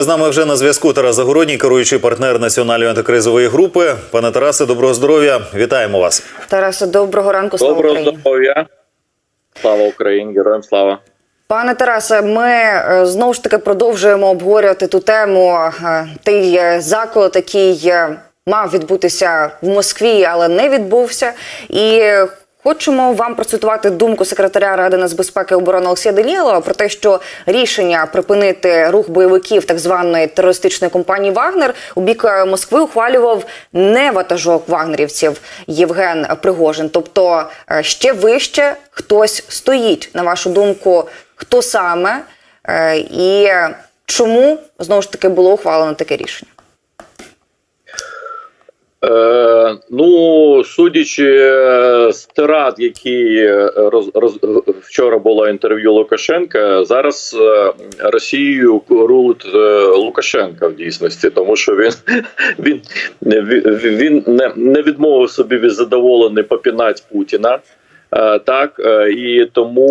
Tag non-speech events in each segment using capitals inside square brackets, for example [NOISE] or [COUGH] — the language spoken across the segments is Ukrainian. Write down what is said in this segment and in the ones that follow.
З нами вже на зв'язку Тарас Загородній, керуючий партнер національної антикризової групи. Пане Тарасе, доброго здоров'я. Вітаємо вас. Тарасе, доброго ранку, слава Доброго Україні. здоров'я. Слава Україні, героям слава. Пане Тарасе, ми е, знову ж таки продовжуємо обговорювати ту тему. е, Той е, заклад, який мав відбутися в Москві, але не відбувся. І хочемо вам процитувати думку секретаря Ради нацбезпеки і оборони Олексія Делєлова про те, що рішення припинити рух бойовиків так званої терористичної компанії Вагнер у бік е, Москви ухвалював не ватажок вагнерівців Євген Пригожин. Тобто е, ще вище хтось стоїть. На вашу думку, хто саме е, і чому знову ж таки було ухвалено таке рішення? Е, ну, судячи з тирад, які е, роз, роз, вчора було інтерв'ю Лукашенка, зараз е, Росією рулить е, Лукашенка в дійсності, тому що він [LAUGHS] він, він, не, не відмовив собі від задоволений попінать Путіна. Так і тому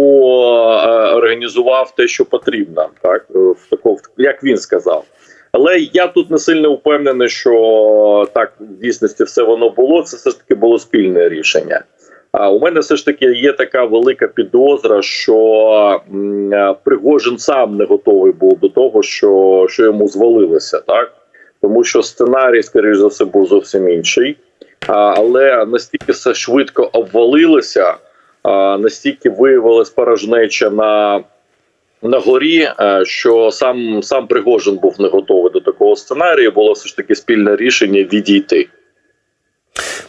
організував те, що потрібно, так в такому, як він сказав. Але я тут не сильно впевнений, що так в дійсності все воно було. Це все ж таки було спільне рішення. А у мене все ж таки є така велика підозра, що е, Пригожин сам не готовий був до того, що, що йому звалилося, так тому що сценарій, скоріш за все, був зовсім інший. А, але настільки все швидко обвалилося, а, настільки виявилась порожнеча на на горі, е, що сам сам Пригожин був не готовий до такого сценарію. Було все ж таки спільне рішення відійти.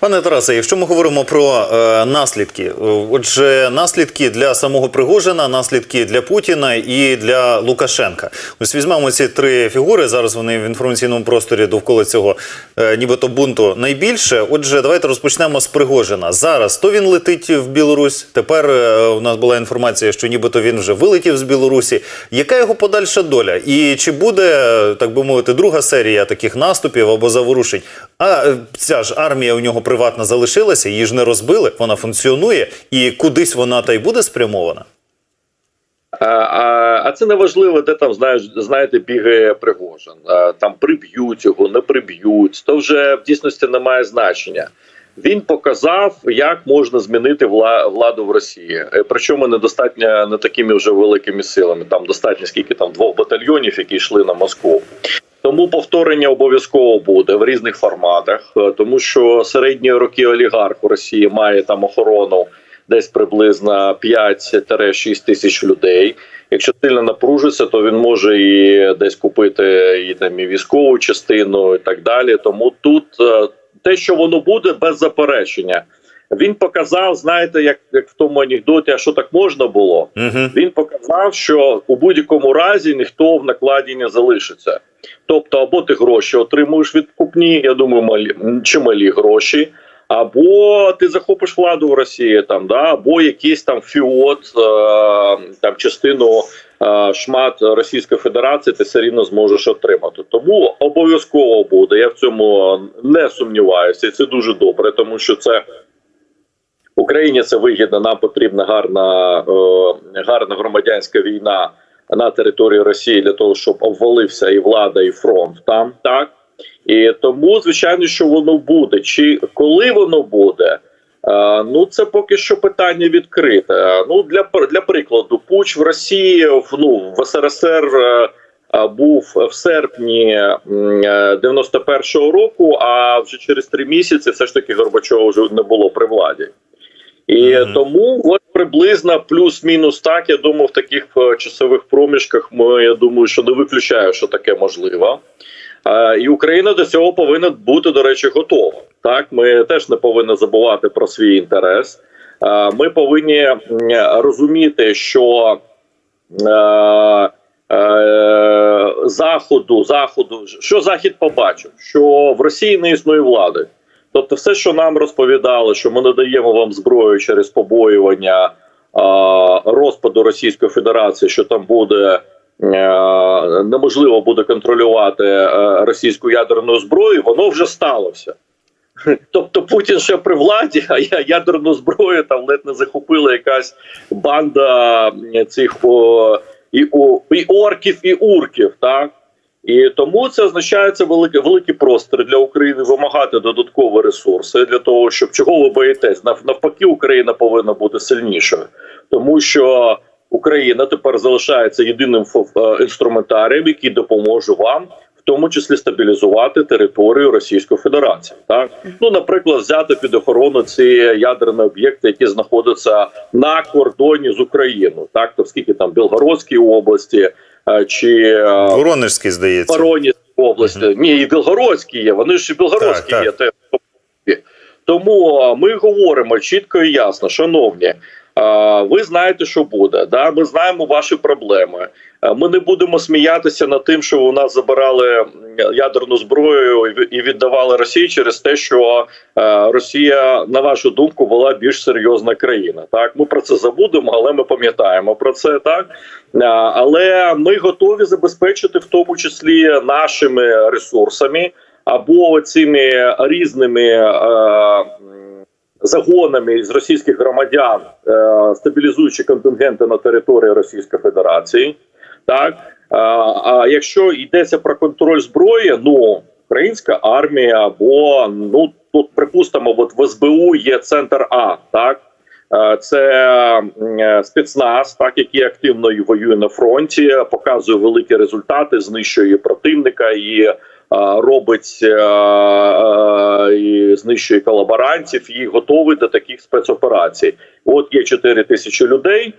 Пане Тарасе, якщо ми говоримо про е, наслідки, е, отже, наслідки для самого Пригожина, наслідки для Путіна і для Лукашенка. Ось візьмемо ці три фігури. Зараз вони в інформаційному просторі довкола цього е, нібито бунту найбільше. Отже, давайте розпочнемо з Пригожина. Зараз то він летить в Білорусь. Тепер е, у нас була інформація, що нібито він вже вилетів з Білорусі. Яка його подальша доля? І чи буде так би мовити друга серія таких наступів або заворушень? А е, ця ж армія у нього приватна залишилася, її ж не розбили, вона функціонує, і кудись вона та й буде спрямована. А, а, а це не важливо, де там знаєш, знаєте, бігає Пригожин. А, там приб'ють його, не приб'ють. То вже в дійсності не має значення. Він показав, як можна змінити владу в Росії. Е, Причому недостатньо не такими вже великими силами. Там достатньо скільки там двох батальйонів, які йшли на Москву. Тому повторення обов'язково буде в різних форматах, е, тому що середні роки олігарх у Росії має там охорону десь приблизно 5-6 тисяч людей. Якщо сильно напружиться, то він може і десь купити і там і військову частину, і так далі. Тому тут е, те, що воно буде, без заперечення. Він показав, знаєте, як, як в тому анекдоті, а що так можна було. Угу. Він показав, що у будь-якому разі ніхто в накладі не залишиться. Тобто, або ти гроші отримуєш від купні, я думаю, малі чималі гроші, або ти захопиш владу в Росії, там да, або якийсь там фіот, е, там частину е, шмат Російської Федерації, ти все рівно зможеш отримати. Тому обов'язково буде. Я в цьому не сумніваюся, і це дуже добре, тому що це. Україні це вигідно. Нам потрібна гарна, е, гарна громадянська війна на території Росії для того, щоб обвалився і влада, і фронт там так. І тому, звичайно, що воно буде. Чи коли воно буде? Ну це поки що питання відкрите. Ну для для прикладу, пуч в Росії ну в СРСР. е, Був в серпні м, е, 91-го року, а вже через три місяці все ж таки Горбачова вже не було при владі. І Мгм. тому от приблизно плюс-мінус так. Я думаю, в таких е, часових проміжках ми я думаю, що не виключаю, що таке можливо. Е, і Україна до цього повинна бути, до речі, готова. Так, ми теж не повинні забувати про свій інтерес. Е, ми повинні розуміти, що е, е, заходу, заходу, що захід побачив, що в Росії не існує влади. Тобто, все, що нам розповідали, що ми надаємо вам зброю через побоювання розпаду Російської Федерації, що там буде е, неможливо буде контролювати е, російську ядерну зброю, воно вже сталося. [LAUGHS] Тобто Путін ще при владі, а ядерну зброю там ледь не захопила якась банда цих о, і, о, і орків, і урків, так. І тому це означає це великий великий простір для України вимагати додаткові ресурси для того, щоб чого ви боїтесь? Нав- Навпаки, Україна повинна бути сильнішою, тому що Україна тепер залишається єдиним е, інструментарієм, який допоможе вам. В тому числі стабілізувати територію Російської Федерації, так ну наприклад, взяти під охорону ці ядерні об'єкти, які знаходяться на кордоні з Україною, так то скільки там Білгородській області е, чи е, Воронежський, здається. Воронезькій області. Ні, і Білгородські є. Вони ж і Білгородські Так, є. те- Тому ми говоримо чітко і ясно, шановні. Ви знаєте, що буде. Да? Ми знаємо ваші проблеми. Ми не будемо сміятися над тим, що у нас забирали ядерну зброю і віддавали Росії через те, що е, Росія, на вашу думку, була більш серйозна країна. Так, ми про це забудемо, але ми пам'ятаємо про це. Так але ми готові забезпечити в тому числі нашими ресурсами або цими різними е, загонами з російських громадян, е, стабілізуючи контингенти на території Російської Федерації. Так а, а якщо йдеться про контроль зброї, ну українська армія, або ну тут припустимо, от в СБУ є центр А, так. Е, Це спецназ, так який активно воює на фронті, показує великі результати, знищує противника і е, робить е, е, знищує колаборантів і готовий до таких спецоперацій. От є 4 тисячі людей.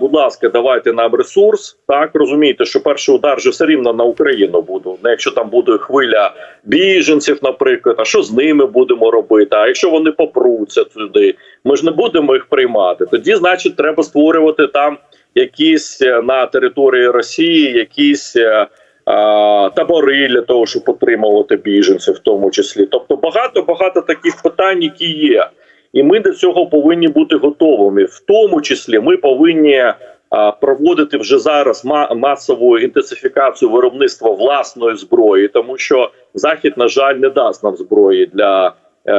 Будь ласка, давайте нам ресурс. Так розумієте, що перший удар же все рівно на Україну буде. Ну, Якщо там буде хвиля біженців, наприклад, а що з ними будемо робити? А якщо вони попруться туди, ми ж не будемо їх приймати. Тоді, значить, треба створювати там якісь е, на території Росії, якісь. Табори для того, щоб отримувати біженців, в тому числі, тобто багато багато таких питань, які є, і ми до цього повинні бути готовими. В тому числі ми повинні проводити вже зараз масову інтенсифікацію виробництва власної зброї, тому що захід, на жаль, не дасть нам зброї для. Е,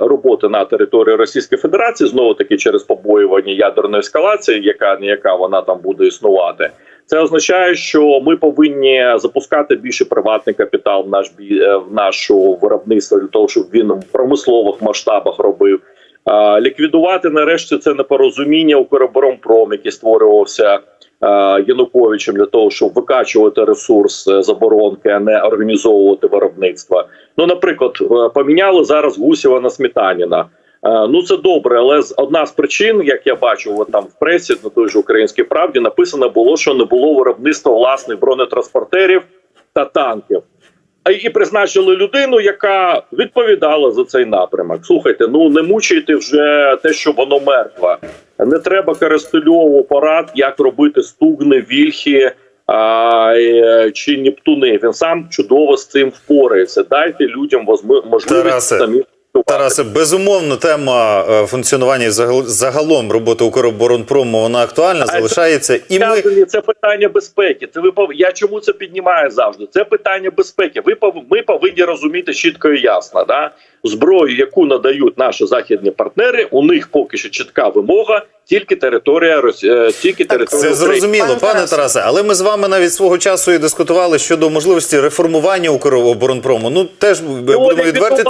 Роботи на території Російської Федерації знову таки через побоювання ядерної ескалації, яка не яка вона там буде існувати. Це означає, що ми повинні запускати більше приватний капітал в наш е, в нашу виробництво для того, щоб він в промислових масштабах робив. Ліквідувати нарешті це непорозуміння у Укроборонпром, який створювався е, Януковичем для того, щоб викачувати ресурс заборонки, а не організовувати виробництво. Ну, наприклад, е, поміняли зараз Гусєва на Сметаніна. Е, Ну це добре, але одна з причин, як я бачу, от там в пресі на той же українській правді написано було, що не було виробництва власних бронетранспортерів та танків. І призначили людину, яка відповідала за цей напрямок. Слухайте, ну не мучайте вже те, що воно мертве. Не треба Коростельову порад, як робити стугни, вільхи а, е, чи Нептуни. Він сам чудово з цим впорається. Дайте людям можливість самі. Працювати. Тарасе, безумовно, тема е, функціонування і загалом роботи Укроборонпрому вона актуальна, а залишається. І ми це питання безпеки. Це ви пов... Я чому це піднімаю завжди? Це питання безпеки. Ви пов... ми повинні розуміти чітко і ясно. Да? Зброю, яку надають наші західні партнери, у них поки що чітка вимога, тільки територія Рос... е, тільки територія Це України. зрозуміло, Пане пане Тарасе. Тарасе. Але ми з вами навіть свого часу і дискутували щодо можливості реформування Укроборонпрому. Ну теж будемо не відверті.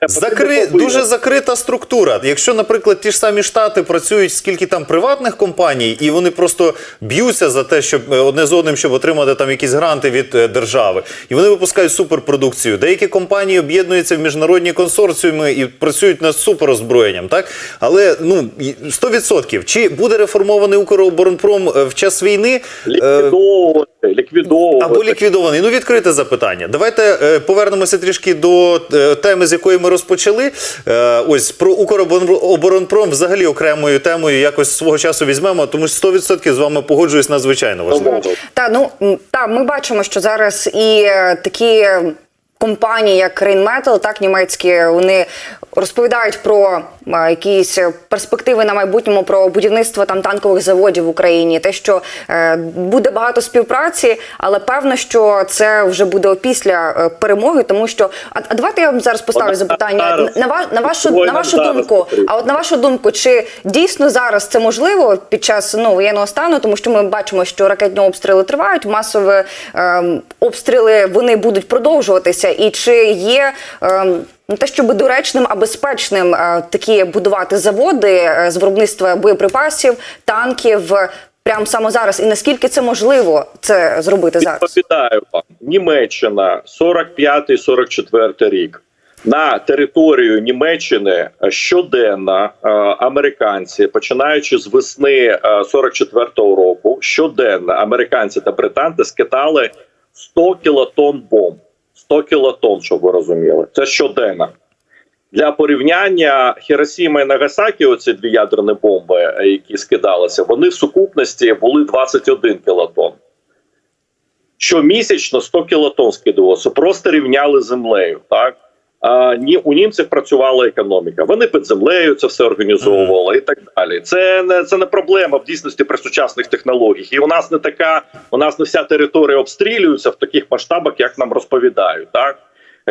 Це закри... дуже закрита структура. Якщо, наприклад, ті ж самі штати працюють скільки там приватних компаній, і вони просто б'ються за те, щоб е, одне з одним, щоб отримати там якісь гранти від е, держави, і вони випускають суперпродукцію. Деякі компанії об'єднуються в міжнародні консорціуми і працюють над суперозброєнням. Так, але ну і 100%. Чи буде реформований Укроборонпром е, в час війни? Е, Ліквідовувати, ліквідовувати. або ліквідований. Ну, відкрите запитання. Давайте е, повернемося трішки до теми, з якої ми розпочали. Ось про Укроборонпром взагалі окремою темою якось свого часу візьмемо, тому що 100% з вами погоджуюсь надзвичайно важливо. Та ну та ми бачимо, що зараз і такі. Е, компанії, як Rheinmetall, так німецькі, вони розповідають про е, якісь перспективи на майбутньому про будівництво там танкових заводів в Україні. Те, що е, буде багато співпраці, але певно, що це вже буде після е, перемоги, тому що а, а давайте я вам зараз поставлю запитання зараз. на ва- на вашу на вашу думку. А от на вашу думку, чи дійсно зараз це можливо під час ну воєнного стану, тому що ми бачимо, що ракетні обстріли тривають, масові ем, обстріли вони будуть продовжуватися, і чи є ем, не те, щоб доречним, а безпечним е, такі будувати заводи е, з виробництва боєприпасів, танків. е, Прямо саме зараз, і наскільки це можливо це зробити зараз? Відповідаю вам. Німеччина 45-44 рік. На територію Німеччини щоденно американці, починаючи з весни е, 44-го року, щоденно американці та британці скидали 100 кілотон бомб. 100 кілотон, щоб ви розуміли. Це щоденно. Для порівняння Хіросіма і Нагасакі, оці дві ядерні бомби, е, які скидалися, вони в сукупності були 21 кілотон. Щомісячно 100 кілотон скидувалося, просто рівняли землею. Так? Ні, у німців працювала економіка. Вони під землею це все організовували і так далі. Це не це не проблема в дійсності при сучасних технологіях. І у нас не така, у нас не вся територія обстрілюється в таких масштабах, як нам розповідають. Так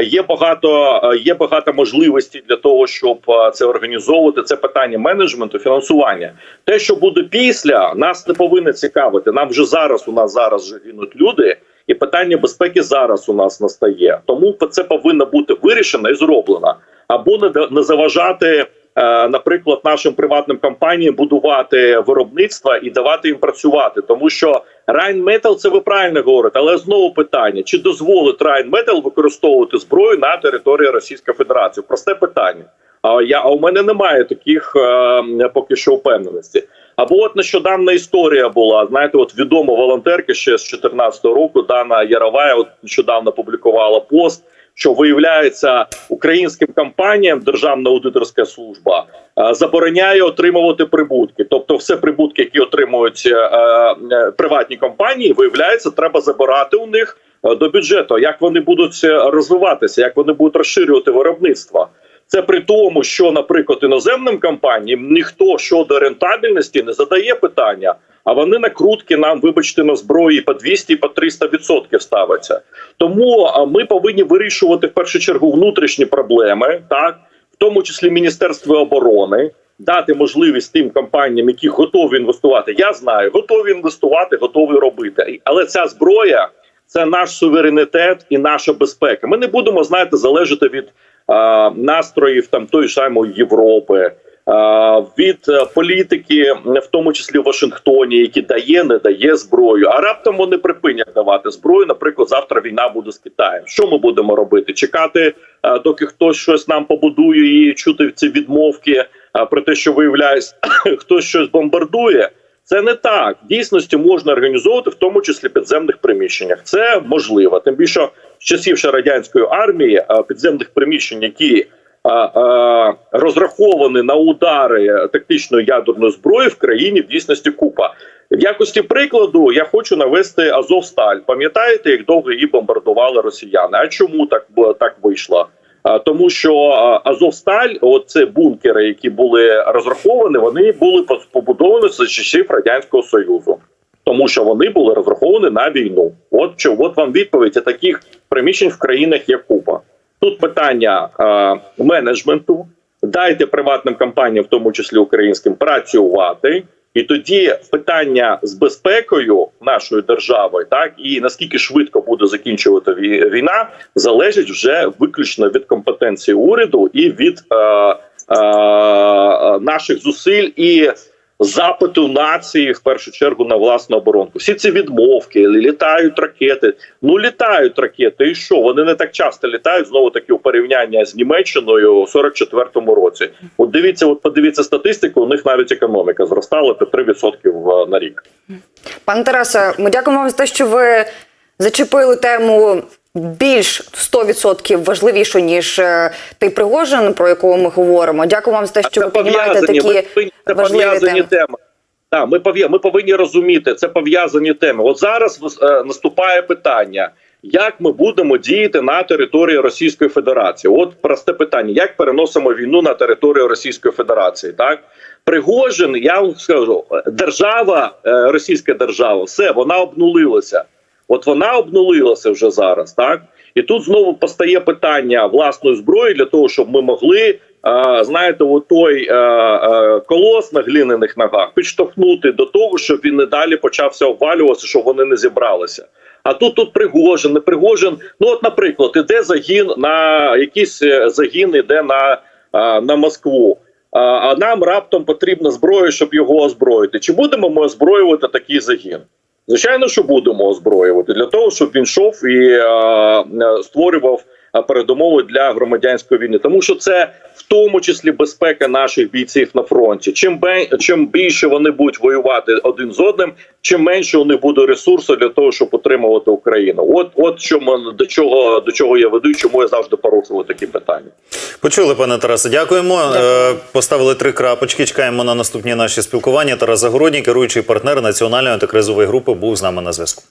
є багато, є багато можливостей для того, щоб це організовувати. Це питання менеджменту, фінансування. Те, що буде після, нас не повинно цікавити. Нам вже зараз у нас зараз вже гинуть люди. І питання безпеки зараз у нас настає. Тому це повинно бути вирішено і зроблено. Або не, не заважати, е, наприклад, нашим приватним компаніям будувати виробництва і давати їм працювати. Тому що Rheinmetall, це ви правильно говорите, але знову питання: чи дозволить Rheinmetall використовувати зброю на території Російської Федерації? Просте питання. А я а у мене немає таких е, поки що впевненості. Або от нещодавна історія була. Знаєте, от відома волонтерка ще з 2014 року Дана Яровая от нещодавно публікувала пост. Що виявляється українським компаніям Державна аудиторська служба е, забороняє отримувати прибутки. Тобто, все прибутки, які отримують е, е, приватні компанії, виявляється, треба забирати у них до бюджету. Як вони будуть розвиватися, як вони будуть розширювати виробництво? Це при тому, що, наприклад, іноземним компаніям ніхто щодо рентабельності не задає питання, а вони накрутки нам, вибачте, на зброї по 200 і по 300 відсотків ставиться. Тому ми повинні вирішувати в першу чергу внутрішні проблеми, так в тому числі Міністерство оборони. Дати можливість тим компаніям, які готові інвестувати. Я знаю, готові інвестувати, готові робити. Але ця зброя це наш суверенітет і наша безпека. Ми не будемо знаєте, залежати від настроїв там тої самої Європи, від е, політики, в тому числі в Вашингтоні, які дає, не дає зброю. А раптом вони припинять давати зброю. Наприклад, завтра війна буде з Китаєм. Що ми будемо робити? Чекати, доки хтось щось нам побудує і чути ці відмовки про те, що виявляється, [COUGHS] хтось щось бомбардує. Це не так. В дійсності можна організовувати, в тому числі підземних приміщеннях. Це можливо. Тим більше з часів ще радянської армії підземних приміщень, які а, а, розраховані на удари тактичної ядерної зброї в країні в дійсності купа. В якості прикладу я хочу навести Азовсталь. Пам'ятаєте, як довго її бомбардували росіяни? А чому так так вийшло? Тому що Азовсталь, оце бункери, які були розраховані, вони були побудовані за часів радянського союзу, тому що вони були розраховані на війну. От що от вам відповідь таких приміщень в країнах є купа. Тут питання а, менеджменту. Дайте приватним компаніям, в тому числі українським, працювати. І тоді питання з безпекою нашої держави, так і наскільки швидко буде закінчувати вій- війна, залежить вже виключно від компетенції уряду і від е, е, наших зусиль і запиту нації в першу чергу на власну оборонку. Всі ці відмовки, літають ракети. Ну літають ракети, і що вони не так часто літають знову таки у порівняння з Німеччиною у 44-му році. От дивіться, от подивіться статистику. У них навіть економіка зростала по 3% на рік. Пане Тарасе, ми дякуємо вам за те, що ви зачепили тему більш 100% важливішу, ніж е, той Пригожин, про якого ми говоримо. Дякую вам за те, що ви піднімаєте такі це важливі теми. теми. Так, ми пов'я- ми повинні розуміти, це пов'язані теми. От зараз е, наступає питання: як ми будемо діяти на території Російської Федерації. От просте питання: як переносимо війну на територію Російської Федерації? Так Пригожин, я вам скажу, держава, е, Російська держава, все вона обнулилася. От вона обнулилася вже зараз, так і тут знову постає питання власної зброї для того, щоб ми могли. е, Знаєте, от той е, е, колос на глиняних ногах підштовхнути до того, щоб він не далі почався обвалюватися, щоб вони не зібралися. А тут тут Пригожин, не Пригожин. Ну, от, наприклад, іде загін на якийсь загін іде на, на Москву. А нам раптом потрібна зброя, щоб його озброїти. Чи будемо ми озброювати такий загін? Звичайно, що будемо озброювати. Для того, щоб він йшов і е, е, створював передумови для громадянської війни, тому що це в тому числі безпека наших бійців на фронті. Чим бе- чим більше вони будуть воювати один з одним, чим менше у них буде ресурсу для того, щоб утримувати Україну. От, от що ми до чого до чого я веду, чому я завжди порушую такі питання. Почули, пане Тарасе. Дякуємо. Е, Поставили три крапочки. Чекаємо на наступні наші спілкування. Тарас Загородній, керуючий партнер національної антикризової групи, був з нами на зв'язку.